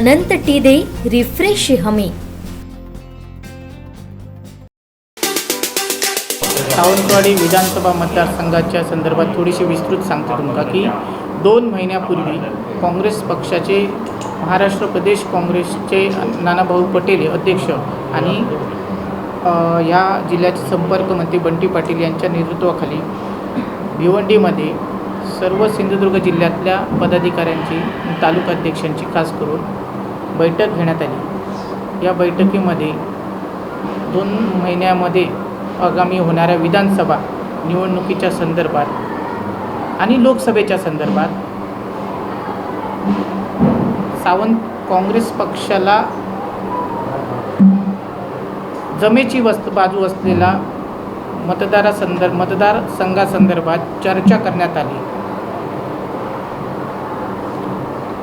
अनंत T दे refresh हमी. सावंतवाडी विधानसभा मतदारसंघाच्या संदर्भात थोडीशी विस्तृत सांगतो तुमका की दोन महिन्यापूर्वी काँग्रेस पक्षाचे महाराष्ट्र प्रदेश काँग्रेसचे नानाभाऊ पटेल अध्यक्ष आणि ह्या या जिल्ह्याचे संपर्क मंत्री बंटी पाटील यांच्या नेतृत्वाखाली भिवंडीमध्ये सर्व सिंधुदुर्ग जिल्ह्यातल्या पदाधिकाऱ्यांची तालुका अध्यक्षांची खास करून बैठक घेण्यात आली. या बैठकीमध्ये दोन महिन्यामध्ये आगामी होणाऱ्या विधानसभा निवडणुकीच्या संदर्भात आणि लोकसभेच्या संदर्भात सावंत काँग्रेस पक्षाला जमेची वस्त बाजू असलेला मतदारासंदर्भ मतदारसंघासंदर्भात चर्चा करण्यात आली.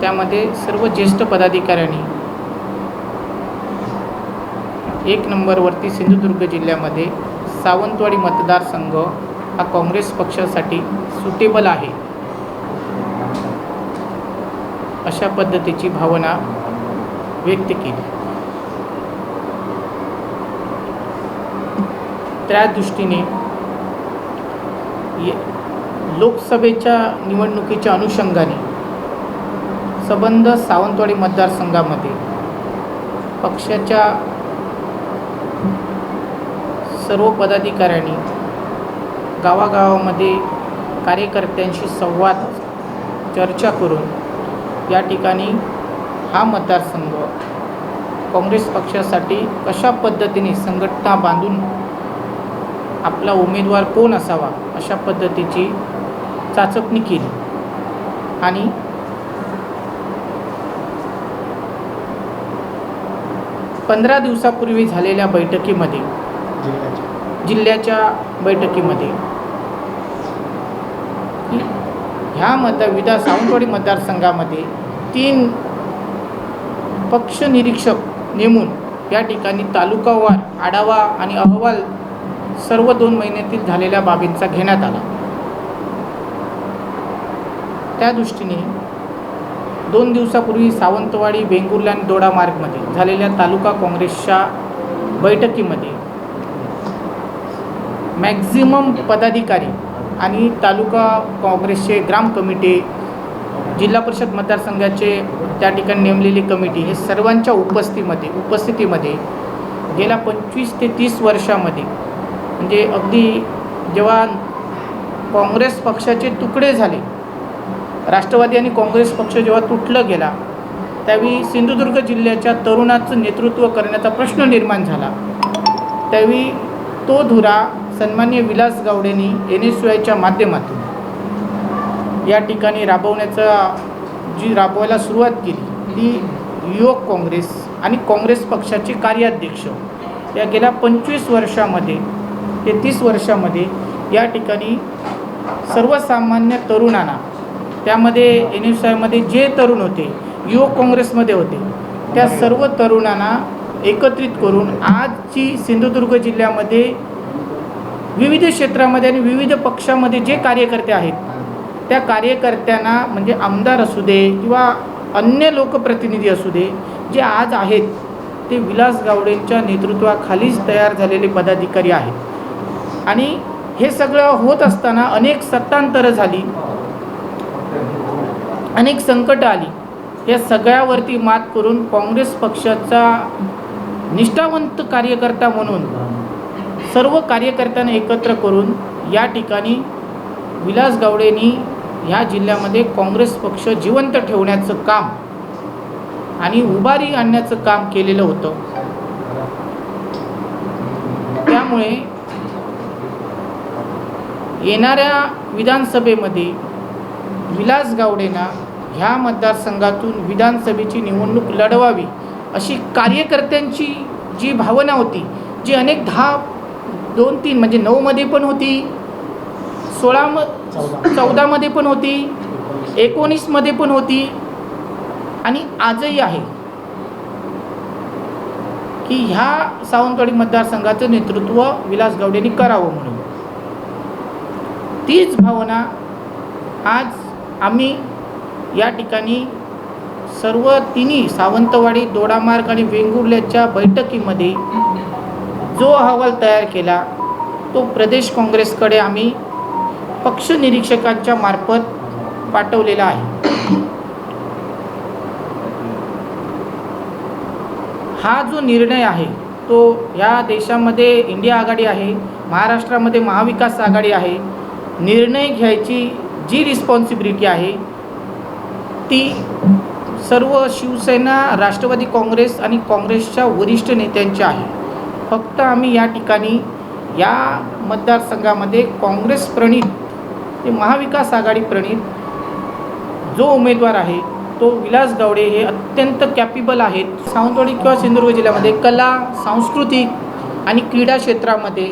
त्यामध्ये सर्व ज्येष्ठ पदाधिकाऱ्यांनी एक नंबरवरती सिंधुदुर्ग जिल्ह्यामध्ये सावंतवाडी मतदारसंघ हा काँग्रेस पक्षासाठी सुटेबल आहे. अशा पद्धतीची भावना व्यक्त केली. त्या दृष्टीने ये- लोकसभेच्या निवडणुकीच्या अनुषंगाने संबंध सावंतवाडी मतदारसंघामध्ये. पक्षाच्या सर्व पदाधिकाऱ्यांनी गावागावामध्ये कार्यकर्त्यांशी संवाद चर्चा करून या ठिकाणी हा मतदारसंघ काँग्रेस पक्षासाठी कशा पद्धतीने संघटना बांधून आपला उमेदवार कोण असावा अशा पद्धतीची चाचपणी केली. आणि पंधरा दिवसापूर्वी झालेल्या बैठकीमध्ये. जिल्ह्याच्या बैठकीमध्ये. ह्या मतदार विधा सावंतवाडी मतदारसंघामध्ये तीन पक्ष निरीक्षक नेमून या ठिकाणी तालुकावार आढावा आणि अहवाल सर्व दोन महिन्यातील झालेल्या बाबींचा घेण्यात आला. त्या दृष्टीने दोन दिवसापूर्वी सावंतवाडी वेंगुर्ला आणि दोडा मार्गमध्ये झालेल्या तालुका काँग्रेसच्या बैठकीमध्ये मॅक्झिमम पदाधिकारी आणि तालुका काँग्रेसचे ग्राम कमिटी जिल्हा परिषद मतदारसंघाचे त्या ठिकाणी नेमलेली कमिटी हे सर्वांच्या उपस्थितीमध्ये उपस्थितीमध्ये गेल्या पंचवीस ते तीस वर्षामध्ये म्हणजे अगदी जेव्हा काँग्रेस पक्षाचे तुकडे झाले राष्ट्रवादी आणि काँग्रेस पक्ष जेव्हा तुटलं गेला त्यावेळी सिंधुदुर्ग जिल्ह्याच्या तरुणाचं नेतृत्व करण्याचा प्रश्न निर्माण झाला. त्यावेळी तो धुरा सन्मान्य विलास गावडेंनी एन एस वायच्या माध्यमातून या ठिकाणी राबवण्याचा जी राबवायला सुरुवात केली ती युवक काँग्रेस आणि काँग्रेस पक्षाचे कार्याध्यक्ष. या गेल्या पंचवीस वर्षामध्ये ते तीस वर्षामध्ये या ठिकाणी सर्वसामान्य तरुणांना त्यामध्ये एन एस आयमध्ये जे तरुण होते युवक काँग्रेसमध्ये होते त्या सर्व तरुणांना एकत्रित करून आजची सिंधुदुर्ग जिल्ह्यामध्ये विविध क्षेत्रामध्ये आणि विविध पक्षामध्ये जे कार्यकर्ते आहेत त्या कार्यकर्त्यांना म्हणजे आमदार असू दे किंवा अन्य लोकप्रतिनिधी असू दे जे आज आहेत ते विलास गावडेंच्या नेतृत्वाखालीच तयार झालेले पदाधिकारी आहेत. आणि हे सगळं होत असताना अनेक सत्तांतरं झाली. अनेक संकटं आली. या सगळ्यावरती मात करून काँग्रेस पक्षाचा निष्ठावंत कार्यकर्ता म्हणून सर्व कार्यकर्त्यांना एकत्र करून या ठिकाणी विलास गावडेंनी ह्या जिल्ह्यामध्ये काँग्रेस पक्ष जिवंत ठेवण्याचं काम आणि उभारी आणण्याचं काम केलेलं होतं. त्यामुळे येणाऱ्या विधानसभेमध्ये विलास गावडेंना ह्या मतदारसंघातून विधानसभेची निवडणूक लढवावी अशी कार्यकर्त्यांची जी भावना होती जी अनेक दहा दोन तीन म्हणजे नऊमध्ये पण होती सोळा म चौदामध्ये पण होती एकोणीसमध्ये पण होती आणि आजही आहे. की ह्या सावंतवाडी मतदारसंघाचं नेतृत्व विलास गावडेंनी करावं म्हणून. तीच भावना आज आम्ही या ठिकाणी सर्व तिन्ही सावंतवाडी दोडामार्ग आणि वेंगुर्ल्याच्या बैठकीमध्ये जो अहवाल तयार केला तो प्रदेश काँग्रेसकडे आम्ही पक्ष निरीक्षकांच्या मार्फत पाठवलेला आहे. हा जो निर्णय आहे तो ह्या देशामध्ये इंडिया आघाडी आहे महाराष्ट्रामध्ये महाविकास आघाडी आहे. निर्णय घ्यायची जी रिस्पॉन्सिबिलिटी आहे ती सर्व शिवसेना राष्ट्रवादी काँग्रेस आणि काँग्रेसच्या वरिष्ठ नेत्यांची आहे. फक्त आम्ही या ठिकाणी या मतदारसंघामध्ये काँग्रेस प्रणित ते महाविकास आघाडी प्रणित जो उमेदवार आहे तो विलास गावडे हे अत्यंत कॅपेबल आहेत. सावंतवाडी किंवा सिंधुदुर्ग जिल्ह्यामध्ये कला सांस्कृतिक आणि क्रीडा क्षेत्रामध्ये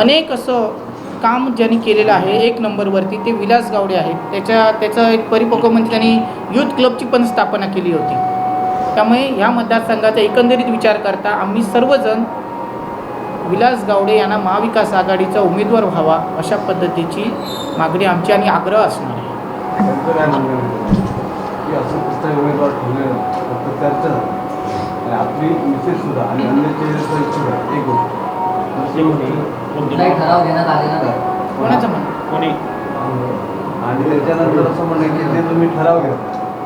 अनेक असं काम ज्यांनी केलेलं आहे एक नंबरवरती ते विलास गावडे आहेत. त्याच्या त्याचं एक परिपक्व म्हणजे त्यांनी युथ क्लबची पण स्थापना केली होती. त्यामुळे ह्या मतदारसंघाचा एकंदरीत विचार करता आम्ही सर्वजण विलास गावडे यांना महाविकास आघाडीचा उमेदवार व्हावा अशा पद्धतीची मागणी आमची आणि आग्रह असणार आहे. आपली मिसेस सुद्धा आणि अन्य एक गोष्ट. काही ठराव घेण्यात आलेला नाही कोणाचं म्हणणं कोणी? आणि त्याच्यानंतर असं म्हणणं की ते तुम्ही ठराव घ्या.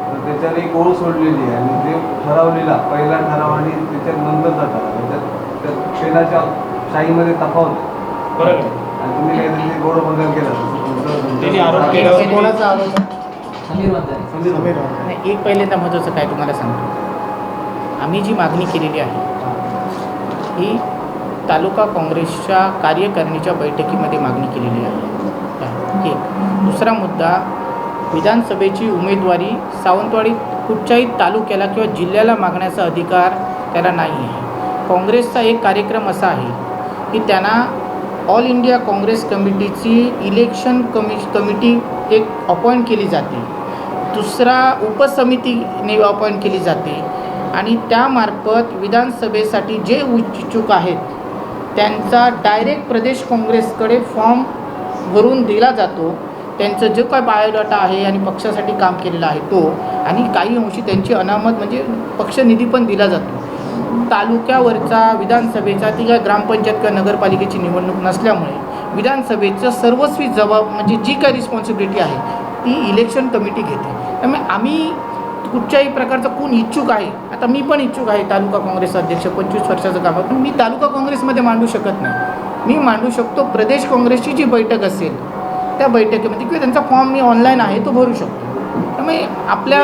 तर त्याच्यावर एक ओळ सोडलेली आहे. आणि ते ठरावलेला. पहिला ठराव आणि त्याच्यानंतरचा ठराव त्याच्यात त्या पेनाच्या शाहीमध्ये तफावत. आहे. बरं का? आणि तुम्ही काही त्याचे गोड बदल केला. त्यांनी आरोप. एक- कोणाचा आरोप? आहे? समीर वंजारी समीर समीर भाऊ. नाही एक पहिल्यांदा महत्त्वाचं काय तुम्हाला आम्ही आम्ही जी मागणी केलेली आहे ही तालुका काँग्रेसच्या कार्यकारिणीच्या बैठकीमध्ये मागणी केलेली आहे. एक दुसरा मुद्दा विधानसभेची उमेदवारी सावंतवाडी कुठच्याही तालुक्याला किंवा जिल्ह्याला मागण्याचा अधिकार त्याला नाही आहे. काँग्रेसचा एक कार्यक्रम असा आहे की त्यांना ऑल इंडिया काँग्रेस कमिटीची इलेक्शन कमि कमिटी एक अपॉइंट केली जाते. दुसरा उपसमितीने अपॉइंट केली जाते. आणि त्यामार्फत विधानसभेसाठी जे इच्छुक आहेत त्यांचा डायरेक्ट प्रदेश काँग्रेसकडे फॉर्म भरून दिला जातो. त्यांचं जो काय बायोडाटा आहे आणि पक्षासाठी काम केलेलं आहे तो आणि काही अंशी त्यांची अनामत म्हणजे पक्षनिधी पण दिला जातो. तालुक्यावरचा विधानसभेचा ती काय ग्रामपंचायत किंवा नगरपालिकेची निवडणूक नसल्यामुळे विधानसभेचं सर्वस्वी जबाब म्हणजे जी काय रिस्पॉन्सिबिलिटी आहे ती इलेक्शन कमिटी घेते. त्यामुळे आम्ही कुठच्याही प्रकारचा कोण इच्छुक आहे आता मी पण इच्छुक आहे तालुका काँग्रेस अध्यक्ष पंचवीस वर्षाचं काम आहे. पण मी तालुका काँग्रेसमध्ये मांडू शकत नाही. मी मांडू शकतो प्रदेश काँग्रेसची जी बैठक असेल त्या बैठकीमध्ये किंवा त्यांचा फॉर्म मी ऑनलाईन आहे तो भरू शकतो. त्यामुळे आपल्या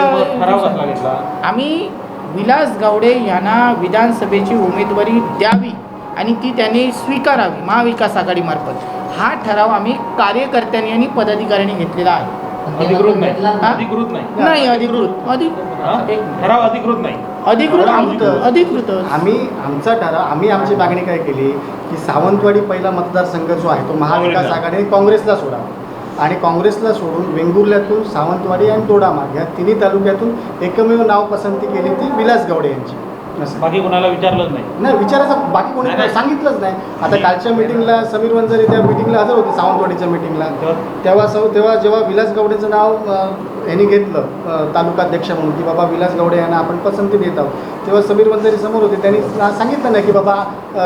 आम्ही विलास गावडे यांना विधानसभेची उमेदवारी द्यावी आणि ती त्यांनी स्वीकारावी महाविकास आघाडीमार्फत. हा ठराव आम्ही कार्यकर्त्यांनी आणि पदाधिकाऱ्यांनी घेतलेला आहे. अधिकृत नाही. हा? अधिकृत नाही. नाही अधिकृत. अधिक हा? ठराव अधिकृत नाही. अधिकृत अधिकृत. अधिकृत. आम्ही आमचा ठराव आम्ही आमची मागणी काय केली? की सावंतवाडी पहिला मतदारसंघ जो आहे तो महाविकास काँग्रेसला. आघाडी काँग्रेसला सोडावा आणि काँग्रेसला सोडून वेंगुर्ल्यातून सावंतवाडी आणि दोडामार्ग या तिन्ही तालुक्यातून एकमेव नाव पसंती केली ती विलास गावडे यांची. बाकी कोणाला विचारलंच नाही. नाही विचारायचं बाकी कोणी नाही, नाही. सांगितलंच नाही. आता कालच्या मिटिंगला समीर वंजारी त्या मिटिंगला हजर होते सावंतवाडीच्या मिटिंगला तर? तेव्हा सौ तेव्हा जेव्हा विलास गवडेचं नाव अ, यांनी घेतलं अ, तालुकाध्यक्ष म्हणून की बाबा विलास गवडे यांना आपण पसंती देत आहोत. तेव्हा समीर वंजारी समोर होते. त्यांनी सांगितलं नाही की बाबा अ,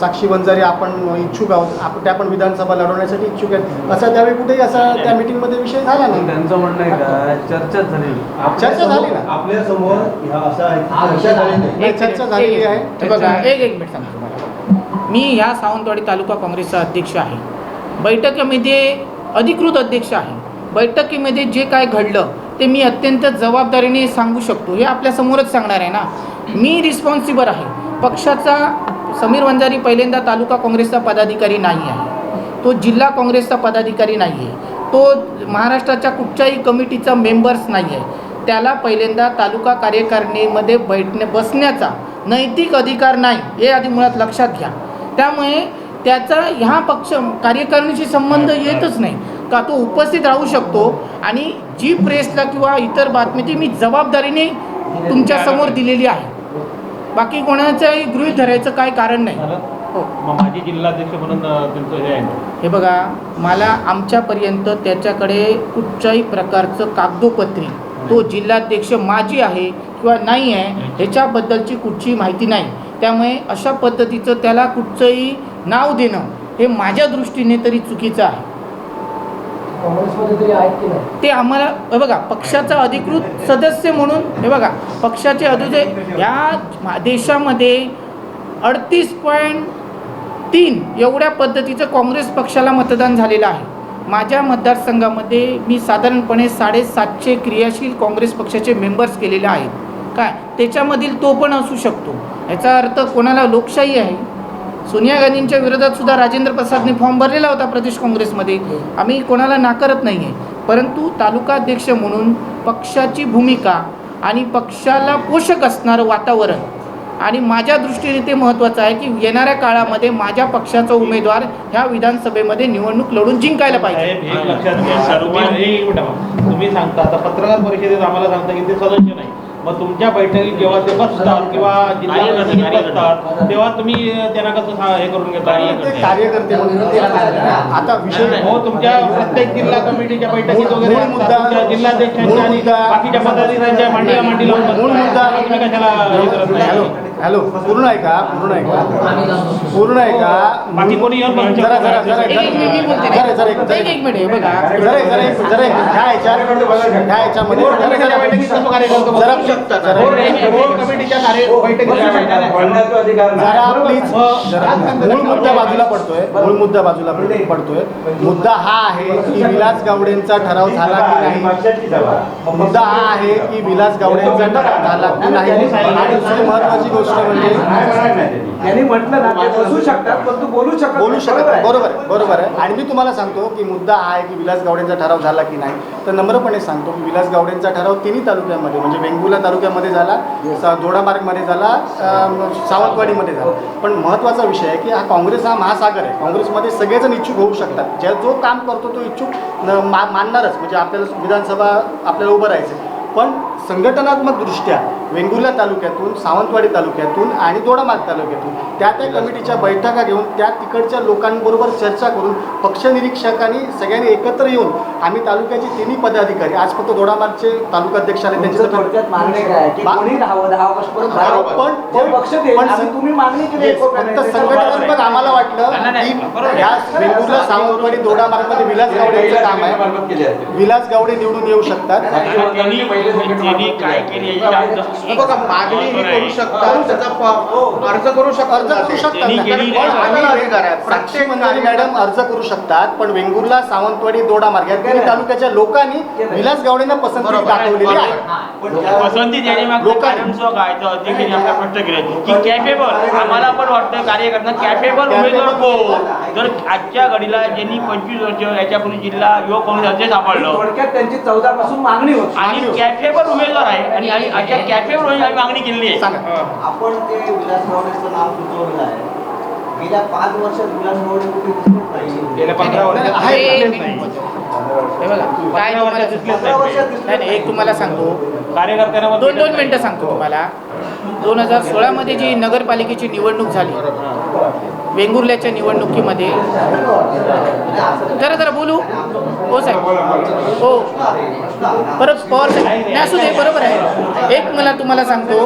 साक्षी वंजारी आपण इच्छुक आहोत. आपण त्या पण विधानसभा लढवण्यासाठी इच्छुक आहेत. असा त्यावेळी कुठेही असा त्या मिटिंगमध्ये विषय झाला नाही. त्यांचं म्हणणं आहे का? चर्चाच झालेली चर्चा झाली ना? आपल्यासमोर ह्या असा आहे की हा विषय झाला नाही. नाही, चर्चा झालेली आहे. हे बघा. एक एक मिनिट सांगतो तुम्हाला. मी ह्या सावंतवाडी तालुका काँग्रेसचा अध्यक्ष आहे. बैठकीमध्ये अधिकृत अध्यक्ष आहे. बैठकीमध्ये जे काय घडलं ते मी अत्यंत जबाबदारीने सांगू शकतो. हे आपल्यासमोरच सांगणार आहे ना. मी रिस्पॉन्सिबल आहे. पक्षाचा समीर वंजारी पहिल्यांदा तालुका काँग्रेसचा पदाधिकारी नाही आहे. तो जिल्हा काँग्रेसचा पदाधिकारी नाही आहे. तो महाराष्ट्राच्या कुठच्याही कमिटीचा मेंबर्स नाही आहे. त्याला पहिल्यांदा तालुका कार्यकारिणीमध्ये बैठणे बसण्याचा नैतिक अधिकार नाही हे आधी मुळात लक्षात घ्या. त्यामुळे त्याचा ह्या पक्ष कार्यकारिणीशी संबंध येतच नाही. का तो उपस्थित राहू शकतो? आणि जी प्रेसला किंवा इतर बातमी ती मी जबाबदारीने तुमच्यासमोर दिलेली आहे. बाकी कोणाचंही गृहीत धरायचं काय कारण नाही. हो. माजी जिल्हाध्यक्ष म्हणून हे आहे. हे बघा मला आमच्यापर्यंत त्याच्याकडे कुठच्याही प्रकारचं कागदोपत्री तो जिल्हाध्यक्ष माझी आहे किंवा नाही आहे ह्याच्याबद्दलची कुठची माहिती नाही. त्यामुळे अशा पद्धतीचं त्याला कुठचंही नाव देणं हे माझ्या दृष्टीने तरी चुकीचं आहे. ते आम्हाला हे बघा पक्षाचा अधिकृत सदस्य म्हणून हे बघा पक्षाचे अधिकृत ह्या देशामध्ये अडतीस पॉईंट तीन एवढ्या पद्धतीचं काँग्रेस पक्षाला मतदान झालेलं आहे. माझ्या मतदारसंघामध्ये मी साधारणपणे साडेसातशे क्रियाशील काँग्रेस पक्षाचे मेंबर्स केलेले आहेत. काय? त्याच्यामधील तो पण असू शकतो. याचा अर्थ कोणाला लोकशाही आहे? सोनिया गांधींच्या विरोधात सुद्धा राजेंद्र प्रसादने फॉर्म भरलेला होता प्रदेश काँग्रेसमध्ये. आम्ही कोणाला नाकारत नाही आहे परंतु तालुकाध्यक्ष म्हणून पक्षाची भूमिका आणि पक्षाला पोषक असणारं वातावरण आणि माझ्या दृष्टीने ते महत्त्वाचं आहे की येणाऱ्या काळामध्ये माझ्या पक्षाचा उमेदवार ह्या विधानसभेमध्ये निवडणूक लढून जिंकायला पाहिजे. एक लक्षात घ्या. सर्वांनी. तुम्ही सांगता आता पत्रकार परिषदेत आम्हाला सांगता की ते सदस्य नाही. मग तुमच्या बैठकीत जेव्हा ते बसतात किंवा जिल्हा बसतात तेव्हा तुम्ही त्यांना कसं हे करून घेता? कार्यकर्ते आता विषय हो तुमच्या प्रत्येक जिल्हा कमिटीच्या बैठकीत वगैरे. मुद्दा- तुमच्या जिल्हाध्यक्षांच्या आणि बाकीच्या पदाधिकाऱ्यांच्या मांडीला मांडी लावून मूळ बसतात. मुद्दा तुम्ही कशाला हॅलो पूर्ण ऐका पूर्ण ऐका पूर्ण ऐका बाकी कोणी येऊन जरा जरा जरा जरा जरा. एक नाही. एक एक मिनिट बघा. जरा जरा एक- जरा एक ह्या ह्याच्यात ह्या ह्याच्यामध्ये कोर जरा- जरा-? जरा. जरा-. जरा प्लीज जरा मूळ मुद्दा बाजूला पडतोय. मूळ मुद्दा बाजूला पडतोय. मुद्दा हा आहे की विलास गावडेंचा ठराव झाला की नाही? मुद्दा हा आहे की विलास गावडेंचा ठराव झाला की नाही? आणि दुसरी महत्वाची गोष्ट म्हणजे त्यांनी म्हटलं ना ते बसू शकतात पण तू बोलू शकत बोलू. शकत बरोबर नाही. आहे. बरोबर आहे बरोबर आहे. आणि मी तुम्हाला सांगतो की मुद्दा हा आहे की विलास गावडेंचा ठराव झाला की नाही. तर नम्रपणे सांगतो की विलास गावडेंचा ठराव तिन्ही तालुक्यामध्ये म्हणजे वेंगुर्ला तालुक्यामध्ये झाला स- दोडामार्गमध्ये झाला सावंतवाडीमध्ये झाला. पण महत्त्वाचा विषय आहे की हा काँग्रेस हा महासागर आहे. काँग्रेसमध्ये सगळेजण इच्छुक होऊ शकतात. ज्या जो काम करतो तो इच्छुक न- मा मानणारच. म्हणजे आपल्याला विधानसभा आपल्याला उभं राहायचं पण संघटनात्मक दृष्ट्या वेंगुर्ला तालुक्यातून सावंतवाडी तालुक्यातून आणि दोडामार्ग तालुक्यातून. त्या त्या कमिटीच्या बैठका घेऊन त्या तिकडच्या लोकांबरोबर चर्चा करून पक्षनिरीक्षकांनी सगळ्यांनी एकत्र येऊन आम्ही तालुक्याचे तिन्ही पदाधिकारी आज फक्त दोडामार्गचे तालुकाध्यक्ष आले त्यांचे. फक्त संघटनात्मक आम्हाला वाटलं की या वेंगुर्ला सावंतवाडी दोडामार्गमध्ये विलास गावडेचं काम आहे. विलास गावडे निवडून येऊ शकतात. बघा मागणी हे करू शकतात. त्याचा प- अर्ज करू शकतात. अर्ज करू शकतात. त्यांनी ना. केली पण नाही. आम्ही अधिकार आहे. साक्षी प्रत्येक मंदारी मॅडम अर्ज करू शकतात पण वेंगुर्ला सावंतवाडी दोडामार्ग या तिन्ही तालुक्याच्या लोकांनी विलास गावडेंना पसंती दाखवलेली आहे. पसंती देण्यामागचं लोकांनी. कारण सुद्धा काय तर अध्यक्षांनी आपल्याला स्पष्ट केलं की कॅपेबल आम्हाला पण वाटतं कार्य करताना कॅपेबल उमेदवार कोण? जर आजच्या घडीला ज्यांनी पंचवीस वर्ष याच्यापूर्वी जिल्हा युवक काँग्रेस अध्यक्ष सापडलं थोडक्यात त्यांची चौदा पासून मागणी होती. आणि कॅपेबल उमेदवार आहे. आणि आणि अशा आम्ही मागणी केलेली आहे. सांगा. आपण ते विलास गावडेचं नाव सुचवलेलं आहे. गेल्या पाच वर्षात विलास गावडे कुठे दिसत नाही. गेल्या पंधरा वर्षात. काय तुम्हाला एक तुम्हाला सांगतो. कार्यकर्त्यांना दोन दोन मिनटं सांगतो तुम्हाला. दोन हजार सोळामध्ये जी नगरपालिकेची निवडणूक झाली वेंगुर्ल्याच्या निवडणुकीमध्ये. जरा जरा बोलू? हो साहेब. हो. परत पवार साहेब. नाही असू दे बरोबर आहे. एक मला तुम्हाला सांगतो.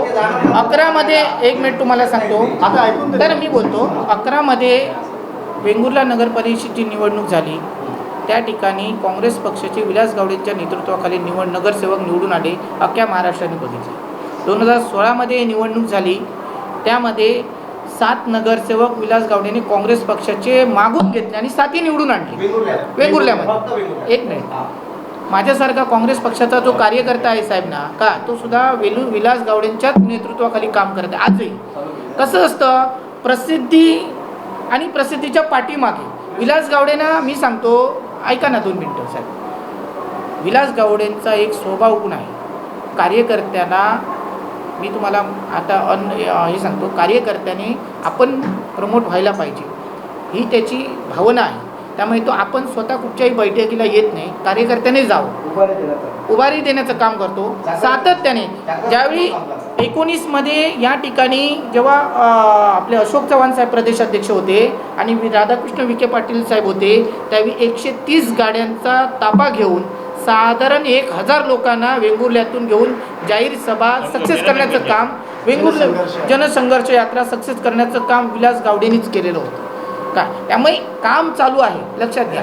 अकरामध्ये एक मिनिट तुम्हाला सांगतो. आता तर मी बोलतो अकरामध्ये वेंगुर्ला नगरपरिषदेची निवडणूक झाली. त्या ठिकाणी काँग्रेस पक्षाचे विलास गावडेंच्या नेतृत्वाखाली निवड नगरसेवक निवडून आले अख्ख्या महाराष्ट्राने बघितले. दोन हजार सोळामध्ये निवडणूक झाली. त्यामध्ये सात नगरसेवक विलास गावडेने काँग्रेस पक्षाचे मागून घेतले आणि सातही निवडून आणले. वेंगुर्ल्यामध्ये एक मिनिट. माझ्यासारखा काँग्रेस पक्षाचा जो कार्यकर्ता आहे साहेब ना का तो सुद्धा वेलू विलास गावडेंच्याच नेतृत्वाखाली काम करत आहे. आजही. कसं असतं? प्रसिद्धी आणि प्रसिद्धीच्या पाठीमागे. विलास गावडेना मी सांगतो ऐका ना दोन मिनटं साहेब. विलास गावडेंचा एक स्वभाव गुण आहे. कार्यकर्त्यांना मी तुम्हाला आता अन हे सांगतो कार्यकर्त्याने आपण प्रमोट व्हायला पाहिजे. ही त्याची भावना आहे. त्यामुळे तो आपण स्वतः कुठच्याही बैठकीला येत नाही. कार्यकर्त्याने जावं. उभारी देण्याचं काम करतो. सातत्याने. ज्यावेळी एकोणीसमध्ये या ठिकाणी जेव्हा आपले अशोक चव्हाण साहेब प्रदेशाध्यक्ष होते आणि राधाकृष्ण विखे पाटील साहेब होते त्यावेळी एकशे तीस गाड्यांचा ताबा घेऊन साधारण एक हजार लोकांना वेंगुर्ल्यातून घेऊन जाहीर सभा सक्सेस करण्याचं काम वेंगुर्ल्या जनसंघर्ष. यात्रा सक्सेस करण्याचं काम विलास गावडेनीच केलेलं होतं. का त्यामुळे काम चालू आहे. लक्षात घ्या.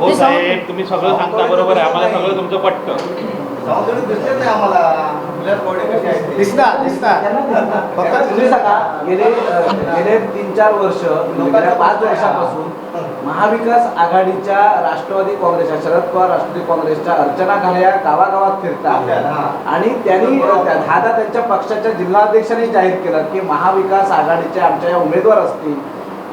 हो तुम्ही सगळं सांगता बरोबर आहे. आम्हाला सगळं तुमचं पटतं. दिसते. दिसता फक्त तुम्ही सांगा गेले गेले तीन चार वर्ष गेल्या पाच वर्षापासून महाविकास आघाडीच्या राष्ट्रवादी काँग्रेसच्या शरद पवार राष्ट्रवादी काँग्रेसच्या अर्चना घाले या गावागावात फिरतात. हा. आणि त्यांनी दादा त्यांच्या पक्षाच्या जिल्हाध्यक्षांनी जाहीर केलं की महाविकास आघाडीचे आमच्या या उमेदवार असतील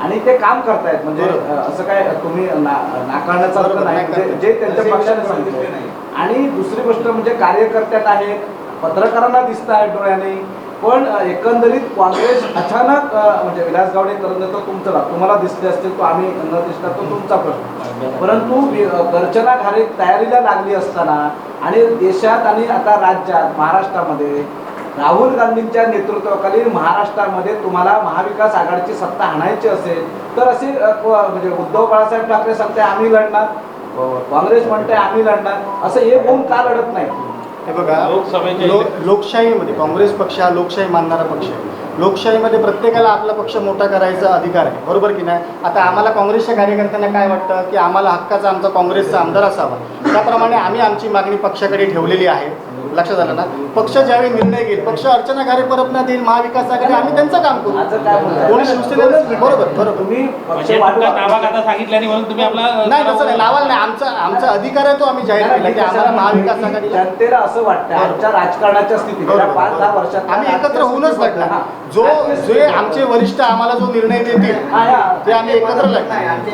आणि ते काम करतायत. म्हणजे असं काय तुम्ही नाकारण्याचा अर्थ नाही. म्हणजे. जे त्यांच्या पक्षाने सांगितलं नाही. आणि दुसरी गोष्ट म्हणजे कार्यकर्त्यात आहेत पत्रकारांना दिसत आहे डोळ्याने पण एकंदरीत काँग्रेस अचानक म्हणजे विलास गावडे करून तुमचं तुम्हाला दिसले असतील तो आम्ही न दिसला तो तुमचा प्रश्न. परंतु गर्चना घारे तयारीला लागली असताना आणि देशात आणि आता राज्यात महाराष्ट्रामध्ये राहुल गांधींच्या नेतृत्वाखाली महाराष्ट्रामध्ये तुम्हाला महाविकास आघाडीची सत्ता आणायची असेल तर असे म्हणजे उद्धव बाळासाहेब ठाकरे सांगते आम्ही लढणार? काँग्रेस म्हणते आम्ही लढणार. असं एक होऊन का लढत नाही? हे बघा लोकसभेच्या लो लोकशाहीमध्ये काँग्रेस पक्ष हा लोकशाही मानणारा पक्ष आहे. लोकशाहीमध्ये प्रत्येकाला आपला पक्ष मोठा करायचा अधिकार आहे. बरोबर की नाही? आता आम्हाला काँग्रेसच्या कार्यकर्त्यांना काय वाटतं? की आम्हाला हक्काचा आमचा काँग्रेसचा आमदार असावा. त्याप्रमाणे आम्ही आमची मागणी पक्षाकडे ठेवलेली आहे. लक्षात आलं ना? पक्ष ज्यावेळी निर्णय घेईल पक्ष अर्चना घारे परतण्यात येईल महाविकास आघाडी आम्ही त्यांचं काम करू. कोणी शिवसेनेला बरोबर म्हणजे नाही म्हणून तुम्ही आपला नाही तसं नाही नावाला नाही. आमचा आमचा अधिकार आहे तो आम्ही जाहीर केला की आम्हाला महाविकास आघाडीला जनतेला असं वाटतं राजकारणाच्या स्थितीत. पाच दहा. वर्षात आम्ही एकत्र होऊनच लढणार जो जे आमचे वरिष्ठ आम्हाला जो निर्णय देतील. ते आम्ही एकत्र नाही, लढणार.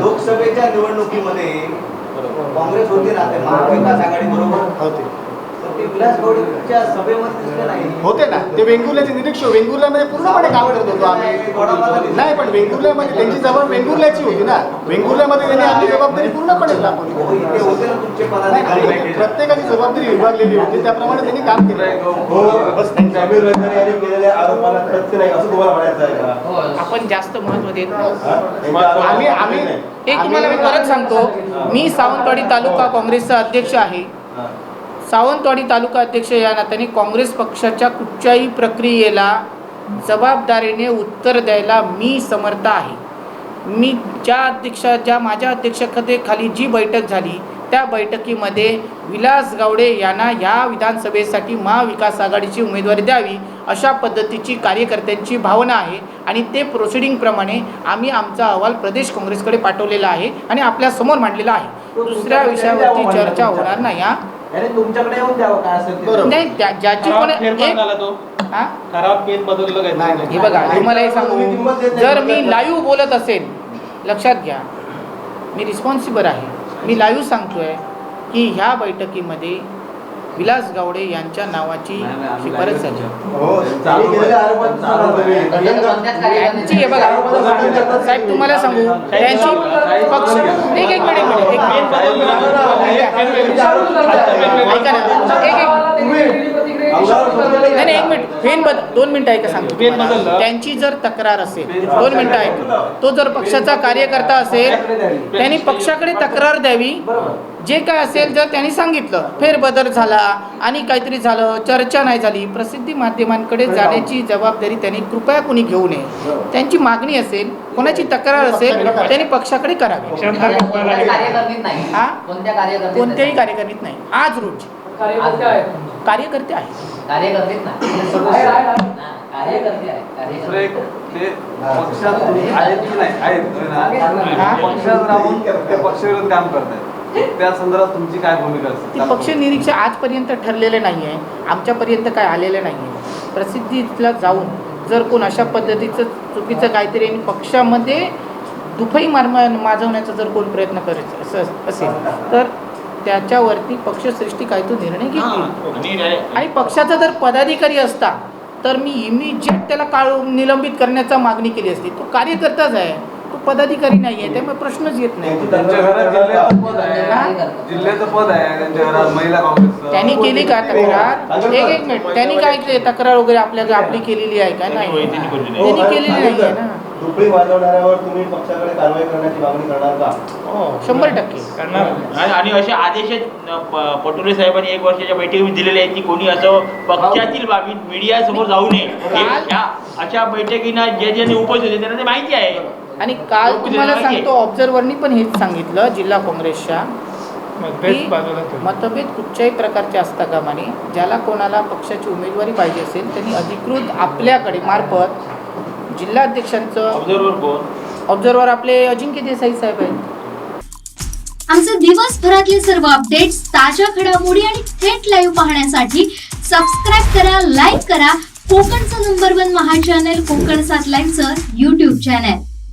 लोकसभेच्या निवडणुकीमध्ये काँग्रेस होती ना ते महाविकास आघाडी बरोबर होते. होते ना. ते वेंगुर्ल्याचे निरीक्षक वेंगुर्ल्यामध्ये पूर्णपणे काम करत होतो आम्ही. नाही पण वेंगुर्ल्यामध्ये त्यांची जबाब वेंगुर्ल्याची होती ना. वेंगुर्ल्यामध्ये त्यांनी आपली जबाबदारी पूर्णपणे हो, दाखवली प्रत्येकाची जबाबदारी विभागलेली होती. त्याप्रमाणे त्यांनी काम केलं. हो, हो आपण जास्त महत्त्व देत हा? आम्ही आम्ही. एक तुम्हाला मी परत सांगतो. मी सावंतवाडी तालुका काँग्रेसचा अध्यक्ष आहे. सावंतवाडी तालुका अध्यक्ष या नात्याने काँग्रेस पक्षाच्या कुठच्याही प्रक्रियेला जबाबदारीने उत्तर द्यायला मी समर्थ आहे. मी ज्या अध्यक्षा ज्या माझ्या अध्यक्षतेखाली जी बैठक झाली त्या बैठकीमध्ये विलास गावडे यांना या विधानसभेसाठी महाविकास आघाडीची उमेदवारी द्यावी अशा पद्धतीची कार्यकर्त्यांची भावना आहे आणि ते प्रोसिडिंगप्रमाणे आम्ही आमचा अहवाल प्रदेश काँग्रेसकडे पाठवलेला आहे आणि आपल्यासमोर मांडलेला आहे. दुसऱ्या विषयावरती चर्चा होणार नाही हा. याने तुमच्याकडे येऊन द्यावं काय असेल ते. बरोबर. नाही त्या- ज्याची फेरफार झाला तो हा ठरावात पेन बदललं काय नाही, नाही. हे बघा तुम्हाला हे सांगू जर मी. लाईव्ह बोलत असेल लक्षात घ्या मी रिस्पॉन्सिबल आहे मी लाईव्ह सांगतोय की ह्या बैठकीमध्ये विलास गावडे यांच्या नावाची शिफारस झाली हो, हे बघा साहेब तुम्हाला सांगू त्यांची पक्ष एक एक मिनिट एक मिनिट एक ऐका ना एक एक नाही नाही एक मिनिट. फेन बद दोन मिनिटं ऐका सांगतो. त्यांची जर तक्रार असेल दोन मिनिटं ऐका. तो जर पक्षाचा कार्यकर्ता असेल त्यांनी पक्षाकडे तक्रार द्यावी. जे काय असेल जर त्यांनी सांगितलं फेरबदल झाला आणि काहीतरी झालं चर्चा नाही झाली प्रसिद्धी माध्यमांकडे जाण्याची जबाबदारी त्यांनी कृपया कोणी घेऊ नये. त्यांची मागणी असेल कोणाची तक्रार असेल त्यांनी पक्षाकडे करावी. हा? कोणत्याही. कार्यकर्तीत नाही. आज रोजी. कार्यकर्ते आहेत नाही आहे, ते पक्षात तुम्ही आहेत की नाही? आहेत हा? पक्षात राहून ते पक्षविरोध काम करतायत. त्या संदर्भात तुमची काय भूमिका ती असेल पक्ष निरीक्षण आजपर्यंत ठरलेले नाही आहे आमच्यापर्यंत काय आलेलं नाही आहे प्रसिद्धीला जाऊन जर कोण अशा पद्धतीचं चुकीचं काहीतरी आणि पक्षामध्ये दुफई मार माजवण्याचा जर कोण प्रयत्न करायचा असं असेल तर त्याच्यावरती पक्षश्रेष्ठी काही तो निर्णय घेतली? आणि पक्षाचा जर पदाधिकारी असता तर मी इमिजिएट त्याला काढून निलंबित करण्याचा मागणी केली असती. तो कार्यकर्ताच आहे. तो पदाधिकारी नाही आहे त्यामुळे प्रश्नच येत नाही. त्यांच्या घरात जिल्ह्याचं पद आहे. हा? जिल्ह्याचं पद आहे त्यांच्या घरात महिला काँग्रेसचं. त्यांनी केली का तक्रार? एक एक मिनिट. त्यांनी काय केली तक्रार वगैरे आपल्या आपली केलेली आहे का? नाही. त्यांनी. त्यांनी केलेली नाही आहे ना. दुपळी वाजवणाऱ्यावर तुम्ही पक्षाकडे कारवाई करण्याची मागणी करणार का? हो शंभर टक्के. आणि आणि असे आदेश पटोले साहेबांनी एक वर्षाच्या बैठकीमध्ये दिलेले आहेत की कोणी असं पक्षातील बाबी मीडिया समोर जाऊ नये. हे- अशा बैठकींना जे जे उपस्थित होते त्यांना ते माहिती आहे. आणि काल तुम्हाला. सांगतो ऑब्झर्व्हरनी पण हेच सांगितलं जिल्हा काँग्रेसच्या की मतभेद कुठच्याही प्रकारचे असता कामा नये. ज्याला कोणाला पक्षाची उमेदवारी पाहिजे असेल त्यांनी अधिकृत आपल्याकडे मार्फत जिल्हाध्यक्षांचं ऑब्झर्वर कोण? ऑब्झर्व्हर आपले अजिंक्य देसाई साहेब आहेत. आमचे दिवसभरातले सर्व अपडेट्स ताज्या घडामोडी आणि थेट लाईव्ह पाहण्यासाठी सबस्क्राईब करा लाईक करा. कोकणचं नंबर वन महा चॅनल कोकण सात लाईव्हचं युट्यूब चॅनल